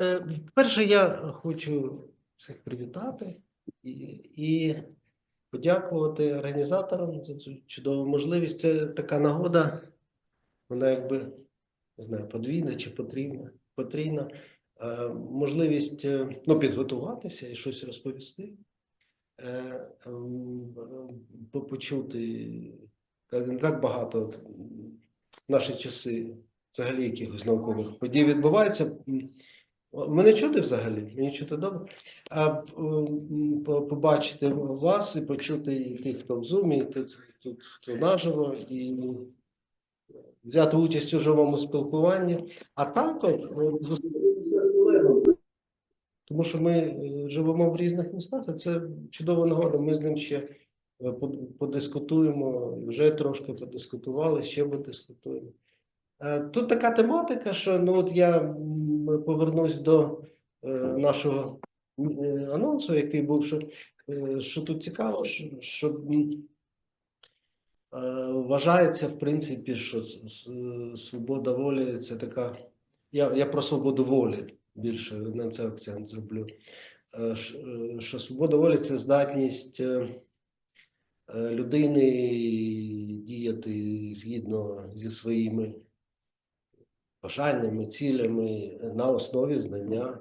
Е, Перше, я хочу всіх привітати і, і подякувати організаторам за цю чудову можливість. Це така нагода, вона якби не знаю, подвійна чи потрібна, потрійна. Е, Можливість е, ну, підготуватися і щось розповісти, е, е, почути не так багато в наші часи взагалі якихось наукових подій відбувається. Мене чути взагалі? Мені чути добре. А побачити вас і почути і тих, хто в зумі, і тут, тут хто наживо, і взяти участь у живому спілкуванні, а також е, зустрітися з колегами. Тому що ми е, живемо в різних містах, і це чудова нагода. Ми з ним ще е, подискутуємо, вже трошки подискутували, ще подискутуємо. Тут така тематика, що ну от я повернусь до е, нашого е, анонсу, який був, що, е, що тут цікаво, що, що е, вважається, в принципі, що с- с- свобода волі це така. Я, я про свободу волі більше на це акцент зроблю. Що свобода волі це здатність людини діяти згідно зі своїми бажаннями, цілями на основі знання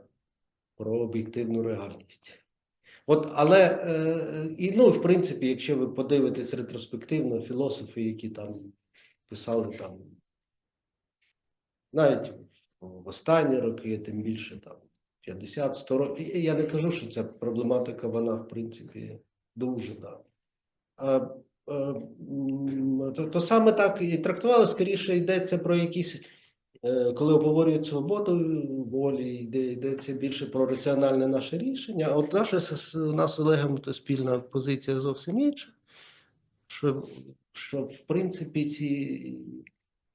про об'єктивну реальність. От, але е, і ну, в принципі, якщо ви подивитесь ретроспективно, філософи, які там писали там, навіть в останні роки, тим більше там 50-100 років. Я не кажу, що ця проблематика, вона в принципі дуже да. А, е, м, то, то саме так і трактували, скоріше йдеться про якісь Е, коли обговорюють свободу волі, йде, йдеться більше про раціональне наше рішення. А от наша з- нас з Олегом то спільна позиція зовсім інша. Що, що в принципі ці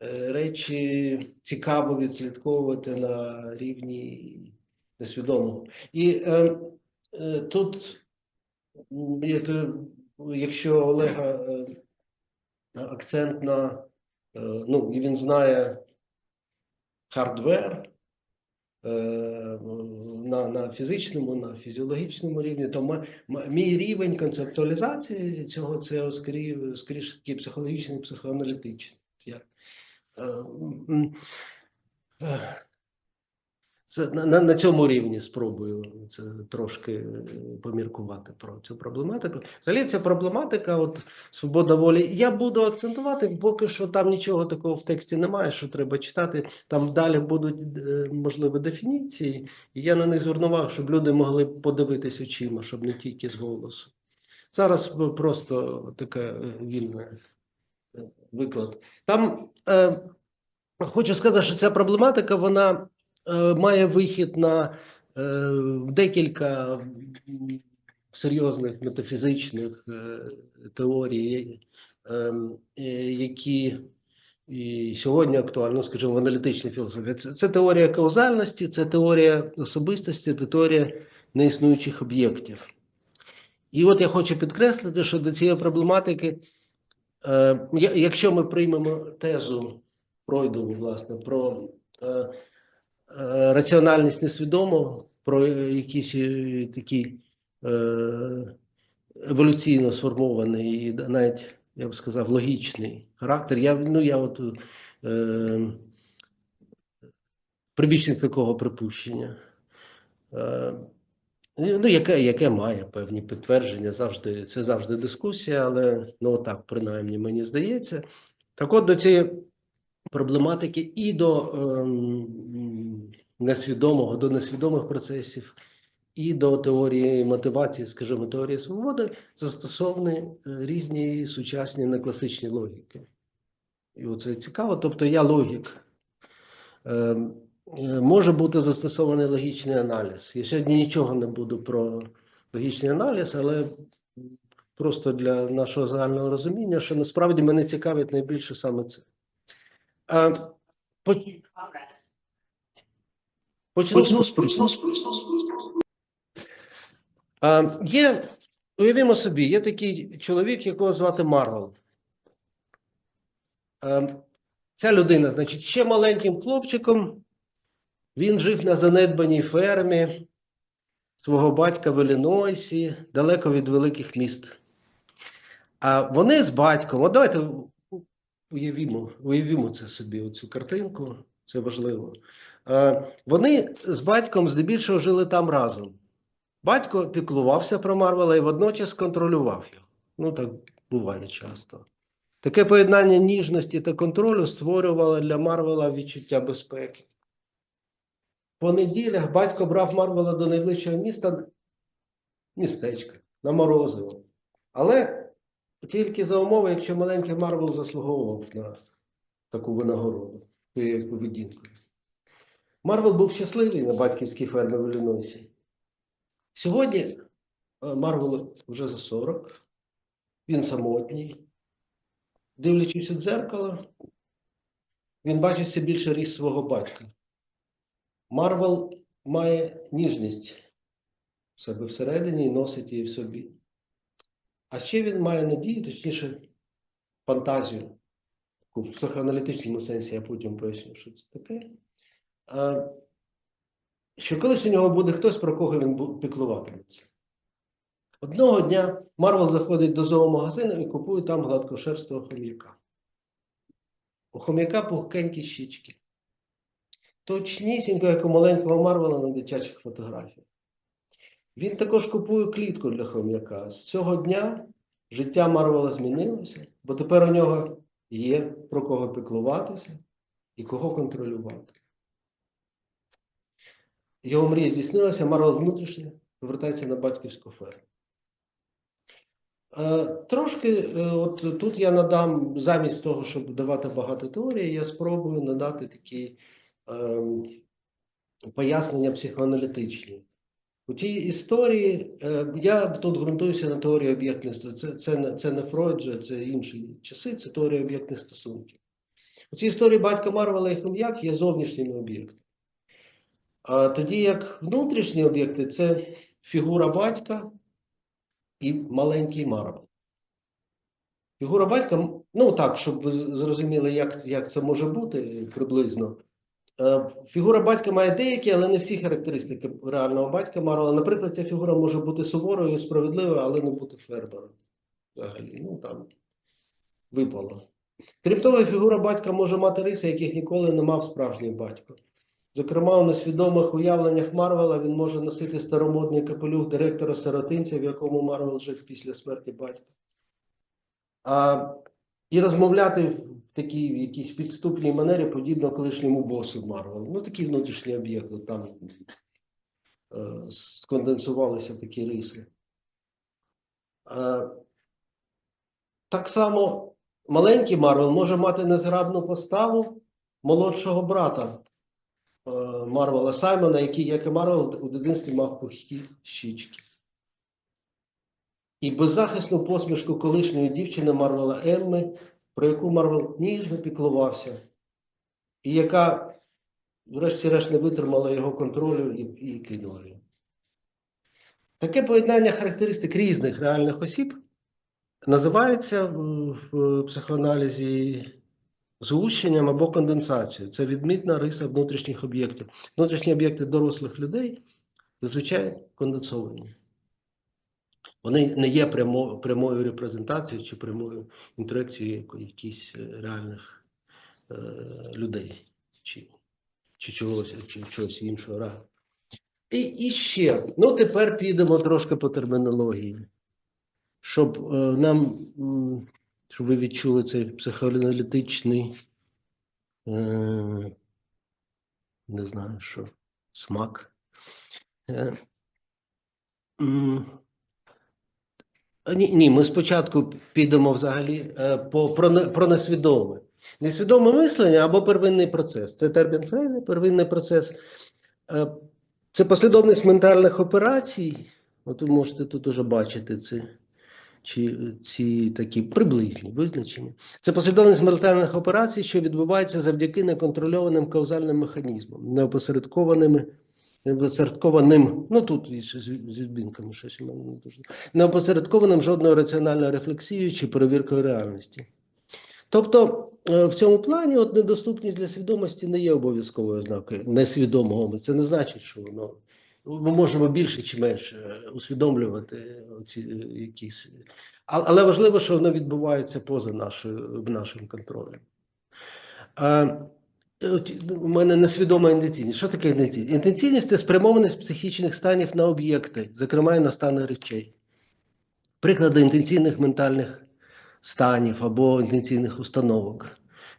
е, речі цікаво відслідковувати на рівні несвідомого. І е, е, тут, е, якщо Олега е, акцент на е, ну, і він знає хардвер на, на фізичному, на фізіологічному рівні, то мій рівень концептуалізації цього це скоріше, скоріше такий психологічний, психоаналітичний. Я, е, е, це на, на, цьому рівні спробую це трошки е, поміркувати про цю проблематику. Взагалі, ця проблематика, от свобода волі, я буду акцентувати, поки що там нічого такого в тексті немає, що треба читати. Там далі будуть е, можливі дефініції, і я на них зверну увагу, щоб люди могли подивитись очима, щоб не тільки з голосу. Зараз е, просто таке вільне е, виклад. Там е, хочу сказати, що ця проблематика вона має вихід на е, декілька серйозних метафізичних е, теорій, е, е, які і сьогодні актуально, скажімо, в аналітичній філософії. Це, це теорія каузальності, це теорія особистості, це теорія неіснуючих об'єктів. І от я хочу підкреслити, що до цієї проблематики, е, якщо ми приймемо тезу Фройдову, власне, про е, е, раціональність несвідомого, про якийсь е, такий е, еволюційно сформований і навіть, я б сказав, логічний характер. Я, ну, я от е, прибічник такого припущення. Е, Ну, яке, яке має певні підтвердження, завжди, це завжди дискусія, але ну так, принаймні, мені здається. Так от до цієї проблематики і до ем, несвідомого, до несвідомих процесів, і до теорії мотивації, скажімо, теорії свободи, застосовані е, різні сучасні некласичні логіки. І оце цікаво. Тобто я логік. Ем, е, Може бути застосований логічний аналіз. Я сьогодні нічого не буду про логічний аналіз, але просто для нашого загального розуміння, що насправді мене цікавить найбільше саме це. А, по- progress. Почну з почну Є, уявімо собі, є такий чоловік, якого звати Марвел. Ця людина, значить, ще маленьким хлопчиком Він жив на занедбаній фермі свого батька в Іллінойсі, далеко від великих міст. А вони з батьком, от давайте уявімо, уявімо це собі, оцю картинку, це важливо. Е, Вони з батьком здебільшого жили там разом. Батько піклувався про Марвела і водночас контролював його. Ну, так буває часто. Таке поєднання ніжності та контролю створювало для Марвела відчуття безпеки. По неділях батько брав Марвела до найближчого міста містечка на Морозиво. Але тільки за умови, якщо маленький Марвел заслуговував на таку винагороду поведінкою. Марвел був щасливий на батьківській фермі в Іллінойсі. Сьогодні е, Марвелу вже за 40, він самотній. Дивлячись у дзеркало, він бачить більше ріс свого батька. Марвел має ніжність в себе всередині і носить її в собі. А ще він має надію, точніше, фантазію, в психоаналітичному сенсі, я потім поясню, що це таке. Що колись у нього буде хтось, про кого він піклуватиметься. Одного дня Марвел заходить до зоомагазину і купує там гладкошерстого хом'яка. У хом'яка пухкенькі щічки. Точнісінько, як у маленького Марвела на дитячих фотографіях. Він також купує клітку для хом'яка. З цього дня життя Марвела змінилося, бо тепер у нього є про кого піклуватися і кого контролювати. Його мрія здійснилася, Марвел внутрішньо повертається на батьківську ферму. Е, Трошки, е, от тут я надам, замість того, щоб давати багато теорії, я спробую надати такі ем, пояснення психоаналітичні. У тій історії е, я тут ґрунтуюся на теорії об'єктних стосунків. Це, це, це не Фройд, же, це інші часи, це теорія об'єктних стосунків. У цій історії батька Марвела і Хом'як є зовнішніми об'єктами. А тоді як внутрішні об'єкти це фігура батька і маленький Марвел. Фігура батька, ну так, щоб ви зрозуміли, як, як це може бути приблизно. Е, Фігура батька має деякі, але не всі характеристики реального батька Марвела. Наприклад, ця фігура може бути суворою, справедливою, але не бути фермером. Взагалі, ну там випало. Крім того, фігура батька може мати риси, яких ніколи не мав справжній батько. Зокрема, у несвідомих уявленнях Марвела він може носити старомодний капелюх директора сиротинця, в якому Марвел жив після смерті батька. А, і розмовляти в такій в якійсь підступній манері, подібно колишньому босу Марвел. Ну, такий внутрішній об'єкт, там е, сконденсувалися такі риси. Е, так само маленький Марвел може мати незграбну поставу молодшого брата Марвела Саймона, який, як і Марвел, у дитинстві мав пухкі щічки. І беззахисну посмішку колишньої дівчини Марвела Емми, про яку Марвел ніжно піклувався, і яка, врешті-решт, не витримала його контролю і, і кинула його. Таке поєднання характеристик різних реальних осіб називається в, в психоаналізі згущенням або конденсацією. Це відмітна риса внутрішніх об'єктів. Внутрішні об'єкти дорослих людей зазвичай конденсовані. Вони не є прямо, прямою репрезентацією чи прямою інтеракцією якихось е, реальних е, людей чи, чи, чогось, чи чогось іншого. ра- І, і ще, ну тепер підемо трошки по термінології, щоб е, нам, щоб ви відчули цей психоаналітичний, е, не знаю що, смак. Е, Ні, ні, ми спочатку підемо взагалі е, по, про, про несвідоме. Несвідоме мислення або первинний процес. Це термін Фрейда, первинний процес. Е, Це послідовність ментальних операцій. От ви можете тут уже бачити це, чи ці такі приблизні визначення. Це послідовність ментальних операцій, що відбувається завдяки неконтрольованим каузальним механізмам, неопосередкованими Неопосередкованим, ну тут з відмінками щось не дуже. Неопосередкованим жодною раціональною рефлексією чи перевіркою реальності. Тобто е, в цьому плані от недоступність для свідомості не є обов'язковою ознакою несвідомого. Це не значить, що воно ми можемо більше чи менше усвідомлювати ці якісь. Але важливо, що воно відбувається поза нашою нашим контролем. У мене несвідома інтенційність. Що таке інтенційність? Інтенційність це спрямованість психічних станів на об'єкти, зокрема і на стани речей. Приклади інтенційних ментальних станів або інтенційних установок,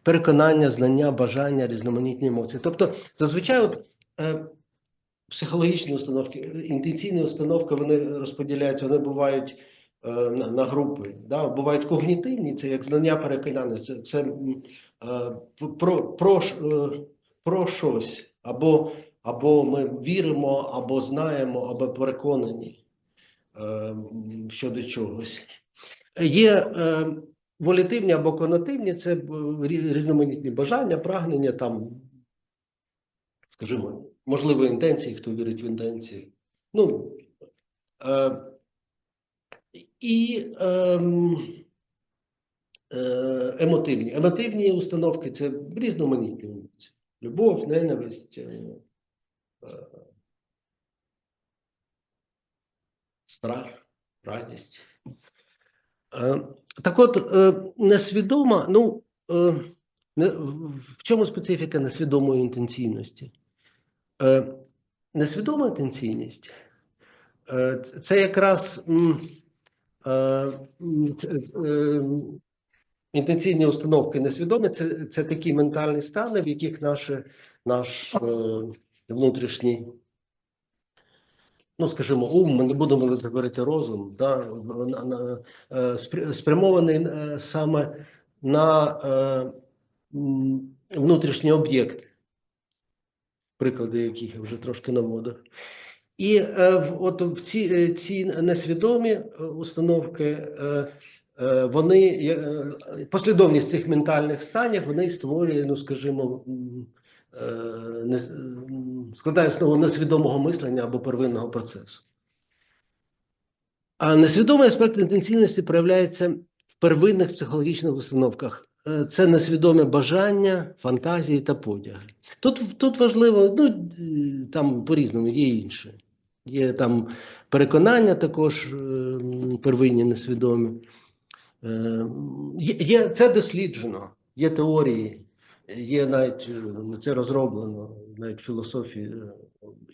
переконання, знання, бажання, різноманітні емоції. Тобто, зазвичай, от, е, психологічні установки, інтенційні установки вони розподіляються, вони бувають е, на, на групи. Да? Бувають когнітивні, це як знання переконання, це, це е, про, про, е, про щось, або, або ми віримо, або знаємо, або переконані е, щодо чогось. Є е, волітивні або конотивні, це е, різноманітні бажання, прагнення, там, скажімо, можливо, інтенції, хто вірить в інтенції. Ну, е, і ем, е, емотивні. Емотивні установки це різноманітні емоції. Любов, ненависть, е, е, страх, радість. Е, Так от, е, несвідома, ну, е, в чому специфіка несвідомої інтенційності? Е, Несвідома інтенційність е, це якраз е, інтенційні установки несвідомі, це, це такі ментальні стани, в яких наше, наш внутрішній ну, скажімо, ум, ми не будемо говорити розум, да, спрямований саме на е, м, внутрішні об'єкти, приклади яких я вже трошки наводив. І е, от в ці, е, ці несвідомі е, установки, е, е, вони, е, послідовність цих ментальних станів, вони створює, ну, скажімо, е, не, складає основу несвідомого мислення або первинного процесу. А несвідомий аспект інтенційності проявляється в первинних психологічних установках. Е, Це несвідоме бажання, фантазії та потяги. Тут, тут важливо, ну е, там по-різному є інше. Є там переконання також е, первинні несвідомі. Є, це досліджено, є теорії, є навіть е, це розроблено, навіть філософії е,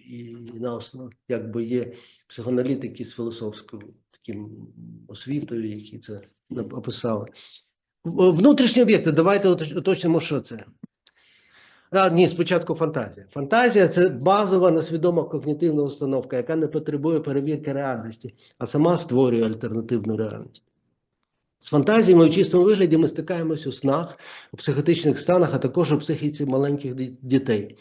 і на основі, якби є психоаналітики з філософською таким освітою, які це описали. В- Внутрішні об'єкти, давайте уточнимо, що це. А, ні, спочатку фантазія. Фантазія це базова несвідома когнітивна установка, яка не потребує перевірки реальності, а сама створює альтернативну реальність. З фантазіями у чистому вигляді ми стикаємось у снах, у психотичних станах, а також у психіці маленьких дітей.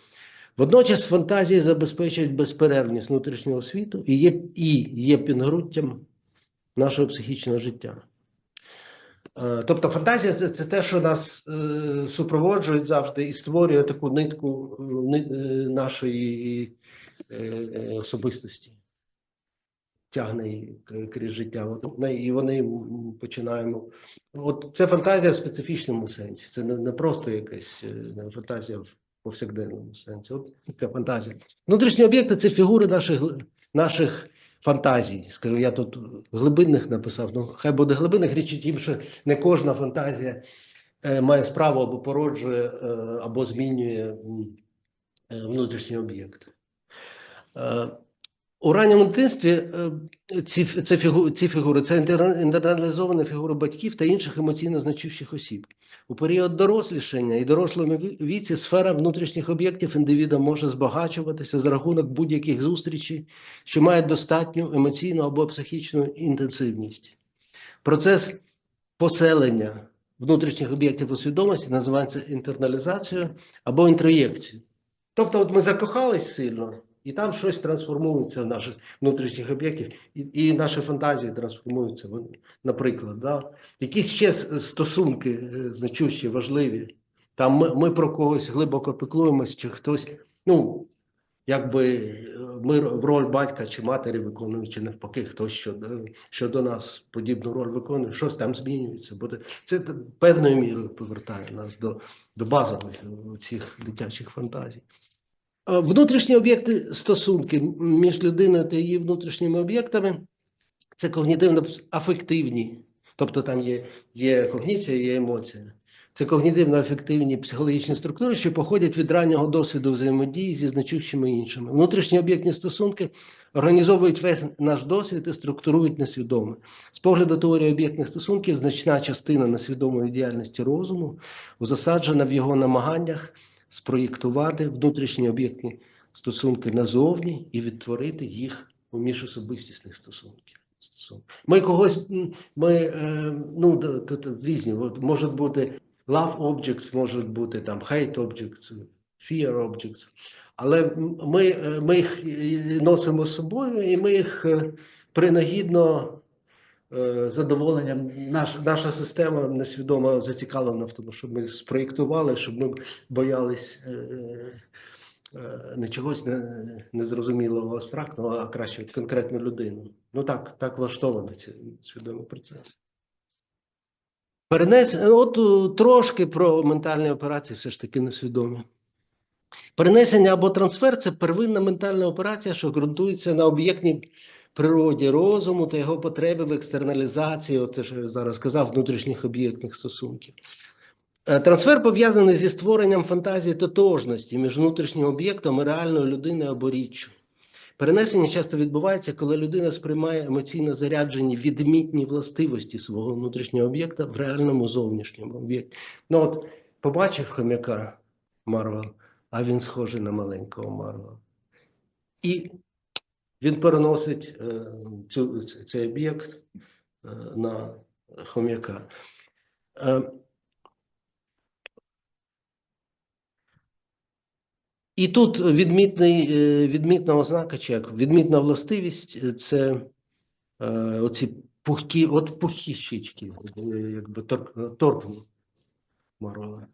Водночас фантазії забезпечують безперервність внутрішнього світу і є, і є підґрунтям нашого психічного життя. Е, Тобто фантазія це, це те, що нас е, супроводжує завжди і створює таку нитку е, е, нашої е, е, особистості. Тягне крізь життя. От, і вони починаємо. От це фантазія в специфічному сенсі. Це не, не просто якась фантазія в повсякденному сенсі. От така фантазія. Внутрішні об'єкти це фігури наших, наших фантазій. Скажу, я тут глибинних написав. Ну, хай буде глибинних річ у тім, що не кожна фантазія е, має справу або породжує, е, або змінює е, внутрішні об'єкти. У ранньому дитинстві ці, це фігу, ці фігури це інтер- інтерналізовані фігури батьків та інших емоційно значущих осіб. У період дорослішання і дорослому віці сфера внутрішніх об'єктів індивіда може збагачуватися за рахунок будь-яких зустрічей, що мають достатню емоційну або психічну інтенсивність. Процес поселення внутрішніх об'єктів у свідомості називається інтерналізацією або інтроєкцією. Тобто, от ми закохались сильно, і там щось трансформується в наших внутрішніх об'єктів, і, і наші фантазії трансформуються, наприклад. Да? Якісь ще стосунки е, значущі, важливі. Там ми, ми про когось глибоко піклуємось, чи хтось. Ну, якби е, ми роль батька чи матері виконуємо, чи навпаки, хтось що, до- що нас подібну роль виконує, щось там змінюється. Бо це певною мірою повертає нас до, до базових е, цих дитячих фантазій. Е, Внутрішні об'єкти стосунки між людиною та її внутрішніми об'єктами це когнітивно-афективні. Тобто там є, є когніція, є емоція. Це когнітивно-афективні психологічні структури, що походять від раннього досвіду взаємодії зі значущими іншими. Внутрішні об'єктні стосунки організовують весь наш досвід і структурують несвідоме. З погляду теорії об'єктних стосунків, значна частина несвідомої діяльності розуму засаджена в його намаганнях спроєктувати внутрішні об'єктні стосунки назовні і відтворити їх у міжособистісних стосунків. Ми когось, ми, е, ну, різні, можуть бути love objects, можуть бути там hate objects, fear objects, але ми, е, ми їх носимо з собою і ми їх е, принагідно задоволенням, наш, наша система несвідомо зацікавлена в тому, щоб ми спроєктували, щоб ми боялись е, е, не чогось не- незрозумілого абстрактного, а краще конкретну людину. Ну так, так влаштований цей свідомий процес. Перенес, от е, трошки про ментальні операції, все ж таки несвідомі. Перенесення або трансфер це первинна ментальна операція, що ґрунтується на об'єктній природі розуму та його потреби в екстерналізації, от те, що я зараз сказав, внутрішніх об'єктних стосунків. Е, Трансфер пов'язаний зі створенням фантазії тотожності між внутрішнім об'єктом і реальною людиною або річчю. Перенесення часто відбувається, коли людина сприймає емоційно заряджені відмітні властивості свого внутрішнього об'єкта в реальному зовнішньому об'єкті. Ну от побачив хомяка Марвел, а він схожий на маленького Марвела. І він переносить е, цю, цей об'єкт е, на хом'яка. Е, І тут відмітний, відмітна ознака, чи як відмітна властивість це оці пухкі, от пухкі щічки, якби тор, торкнув Марвела.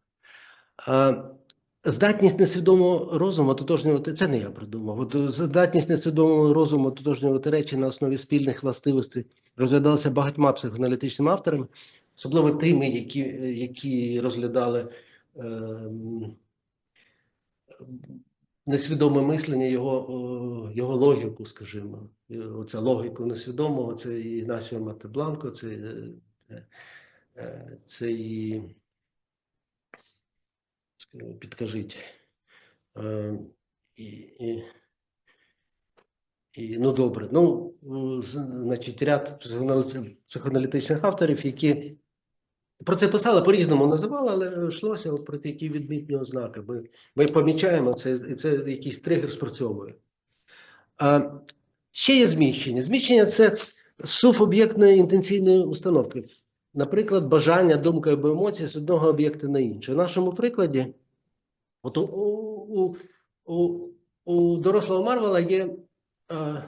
Здатність несвідомого розуму ототожнювати, це не я придумав. От здатність несвідомого розуму ототожнювати речі на основі спільних властивостей розглядалася багатьма психоаналітичними авторами, особливо тими, які, які розглядали е, несвідоме мислення, його, його логіку, скажімо. Оця логіку несвідомого, це і Ігнасіо Матебланко, це, е, е, це і підкажіть. Е, І, і, і, ну добре, ну, значить, ряд психоаналітичних авторів, які про це писали, по-різному називали, але йшлося от про такі відмітні ознаки. Ми, ми помічаємо це, і це якийсь тригер спрацьовує. А, ще є зміщення. Зміщення це субоб'єктної інтенційної установки. Наприклад, бажання, думка або емоції з одного об'єкта на інший. В нашому прикладі, от у, у, у, у дорослого Марвела є е,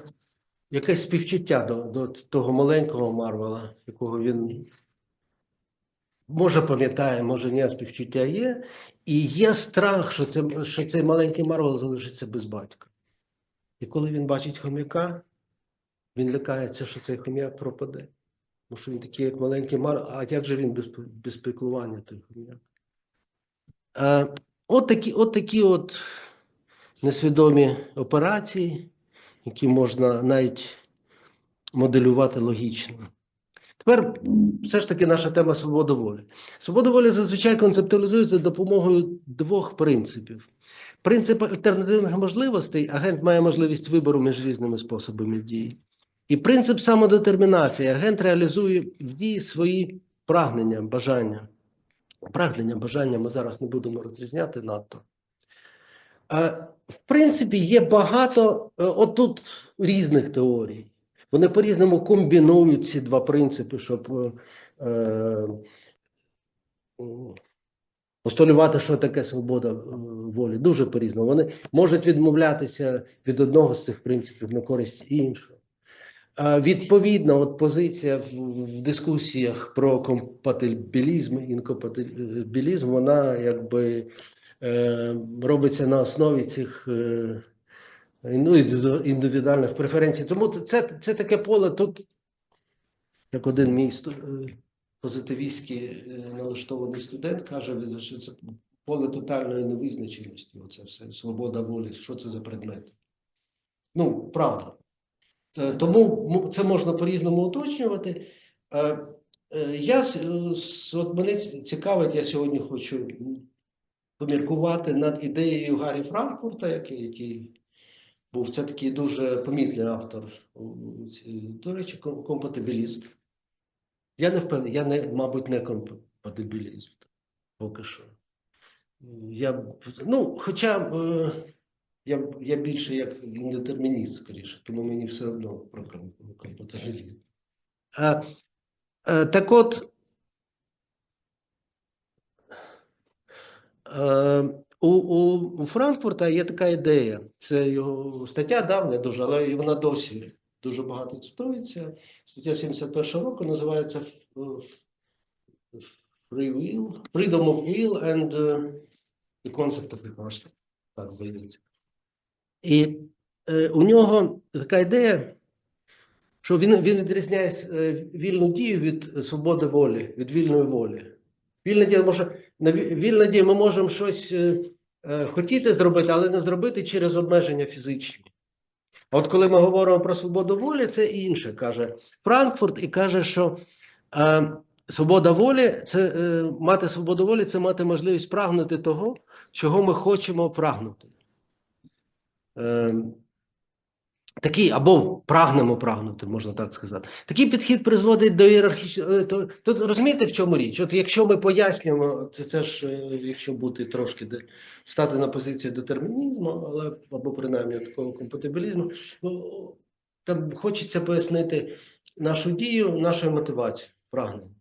якесь співчуття до, до того маленького Марвела, якого він може пам'ятає, може ні, співчуття є. І є страх, що, це, що цей маленький Марвел залишиться без батька. І коли він бачить хом'яка, він лякається, що цей хом'як пропаде. Тому що він такий, як маленький Марвел, а як же він без, без піклування, той хом'як? От, такі, от такі от несвідомі операції, які можна навіть моделювати логічно. Тепер все ж таки наша тема свобода волі. Свобода волі зазвичай концептуалізується за допомогою двох принципів. Принцип альтернативних можливостей агент має можливість вибору між різними способами дії. І принцип самодетермінації агент реалізує в дії свої прагнення, бажання. Прагнення, бажання ми зараз не будемо розрізняти надто. В принципі, є багато е, отут різних теорій. Вони по-різному комбінують ці два принципи, щоб е, е, постулювати, що таке свобода е, волі. Дуже по-різному. Вони можуть відмовлятися від одного з цих принципів на користь іншого. Відповідно, от позиція в, дискусіях про компатибілізм, інкомпатибілізм, вона якби е, робиться на основі цих е, ну, індивідуальних преференцій. Тому це, це таке поле тут, як один мій е, позитивістський налаштований студент каже, що це поле тотальної невизначеності. Оце все, свобода волі, що це за предмет. Ну, правда. Е, Тому це можна по-різному уточнювати. Е, е, Я, от мене цікавить, я сьогодні хочу поміркувати над ідеєю Гаррі Франкфурта, який, який був це такий дуже помітний автор. До речі, компатибіліст. Я не впевнений, я не, мабуть, не компатибіліст поки що. Я, ну, хоча я, я більше як індетермініст, скоріше, тому мені все одно про ком- компатибілізм. Е, так от, е, у, у, Франкфурта є така ідея. Це його стаття давня дуже, але вона досі дуже багато цитується. Стаття 71 року називається е, Free Will, Freedom of Will and the Concept of the Person. Так, здається. І е, у нього така ідея, що він, він відрізняє е, вільну дію від свободи волі, від вільної волі. Вільна дія може, на вільна дія ми можемо щось е, е, хотіти зробити, але не зробити через обмеження фізичні. От коли ми говоримо про свободу волі, це інше, каже Франкфурт, і каже, що е, свобода волі це е, мати свободу волі це мати можливість прагнути того, чого ми хочемо прагнути. Е, Такий, або прагнемо прагнути, можна так сказати. Такий підхід призводить до ієрархічного. то- Тут розумієте, в чому річ? От якщо ми пояснюємо, це, це ж, е, якщо бути трошки стати на позицію детермінізму, але або принаймні такого компатибілізму, ну, там хочеться пояснити нашу дію, нашу мотивацію, прагнення.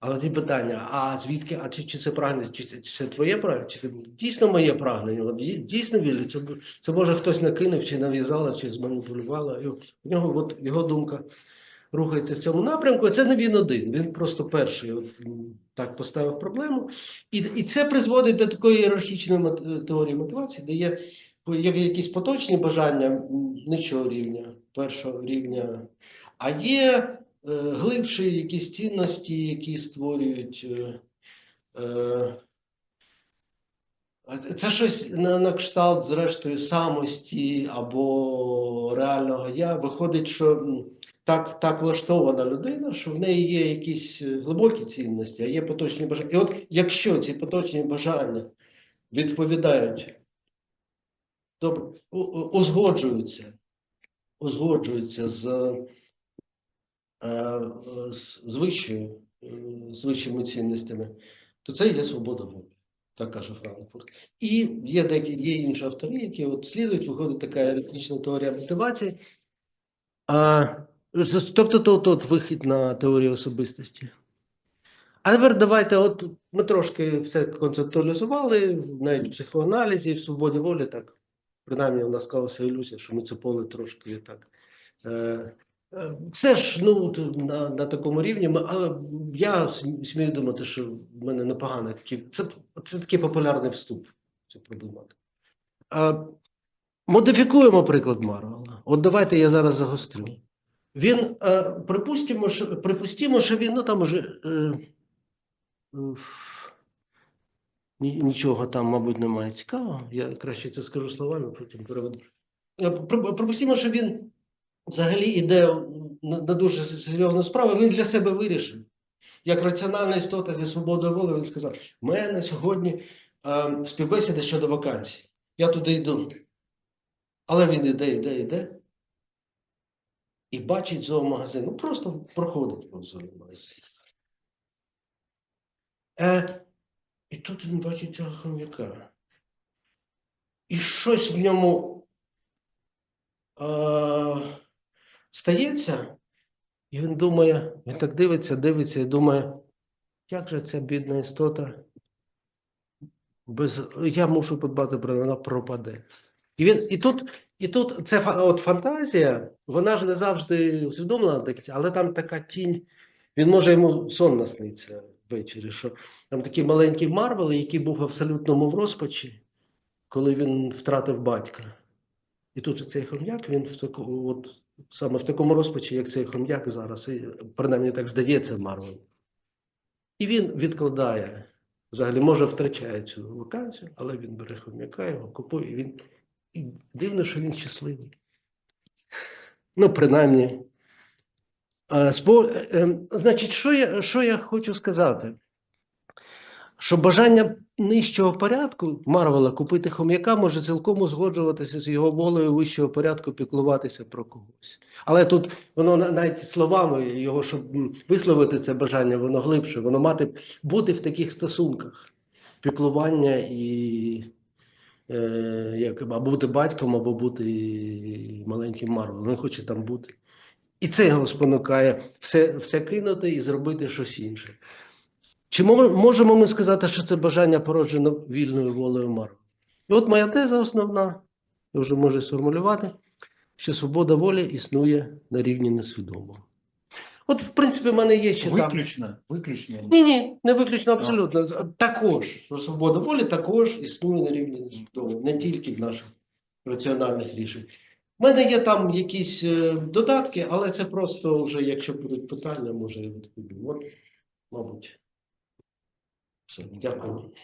Але ті питання: а звідки, а чи, чи це прагнення, чи, чи це твоє прагнення, чи це дійсно моє прагнення? Дійсно вільне, це, це може хтось накинув, чи нав'язала, чи зманіпулювала. І У нього от, його думка рухається в цьому напрямку. Це не він один. Він просто перший от, так поставив проблему. І, і це призводить до такої ієрархічної мот- теорії мотивації, де є, є якісь поточні бажання нижчого рівня, першого рівня, а є е, глибші якісь цінності, які створюють. Е, е, це щось на, на кшталт, зрештою, самості або реального я. Виходить, що так, так влаштована людина, що в неї є якісь е, глибокі цінності, а є поточні бажання. І от якщо ці поточні бажання відповідають, у- узгоджуються, узгоджуються з, е, з, з, вищою, е, з вищими цінностями, то це є свобода волі. Так каже Франкфурт. І є деякі є інші автори, які от слідують, виходить така еретична теорія мотивації. А, тобто тут, тут вихід на теорію особистості. А тепер давайте, от ми трошки все концептуалізували, навіть в психоаналізі, в свободі волі, так, принаймні у нас склалася ілюзія, що ми це поле трошки так. Е, е, це ж ну, на, на такому рівні, але я смію думати, що в мене непогано. Це, це такий популярний вступ в цю проблематику. А, модифікуємо приклад Марвела. От давайте я зараз загострю. Він, е, припустимо, що, припустимо, що він, ну там уже е, е, нічого там, мабуть, немає цікавого. Я краще це скажу словами, потім переведу. Е, Припустимо, що він взагалі йде на, дуже серйозну справу, він для себе вирішив. Як раціональна істота зі свободою волі, він сказав: у мене сьогодні е, співбесіда щодо вакансій. Я туди йду. Але він іде, йде, йде. І бачить зоомагазин. Ну, просто проходить повз зоомагазин. Е, і тут він бачить цього хом'яка. І щось в ньому е, стається, і він думає, він так дивиться, дивиться і думає, як же ця бідна істота без я мушу подбати про вона пропаде. І він і тут, і тут це от фантазія, вона ж не завжди усвідомлена до кінця, але там така тінь. Він може йому сон насниться ввечері, що там такий маленький Марвел, який був абсолютно в розпачі, коли він втратив батька. І тут же цей хом'як, він в таку, от, саме в такому розпачі, як цей хом'як зараз, і, принаймні так здається Марвел. І він відкладає, взагалі, може втрачає цю вакансію, але він бере хом'яка, його купує, і він і дивно, що він щасливий. Ну, принаймні. Е, е, е, значить, що я, що я хочу сказати? Що бажання нижчого порядку Марвела купити хом'яка може цілком узгоджуватися з його волею вищого порядку піклуватися про когось. Але тут воно навіть словами його, щоб висловити це бажання, воно глибше, воно мати бути в таких стосунках піклування і е, як, або бути батьком, або бути маленьким Марвелом. Він хоче там бути. І це його спонукає все, все кинути і зробити щось інше. Чи можемо ми сказати, що це бажання породжено вільною волею Марвел? І от моя теза основна, я вже можу сформулювати, що свобода волі існує на рівні несвідомого. От, в принципі, в мене є ще там. Виключно, виключно. Ні, ні, не виключно абсолютно. Також, що свобода волі також існує на рівні несвідомого, не тільки в наших раціональних рішень. У мене є там якісь е, додатки, але це просто вже, якщо будуть питання, може я відповім. От, мабуть. Все, дякую.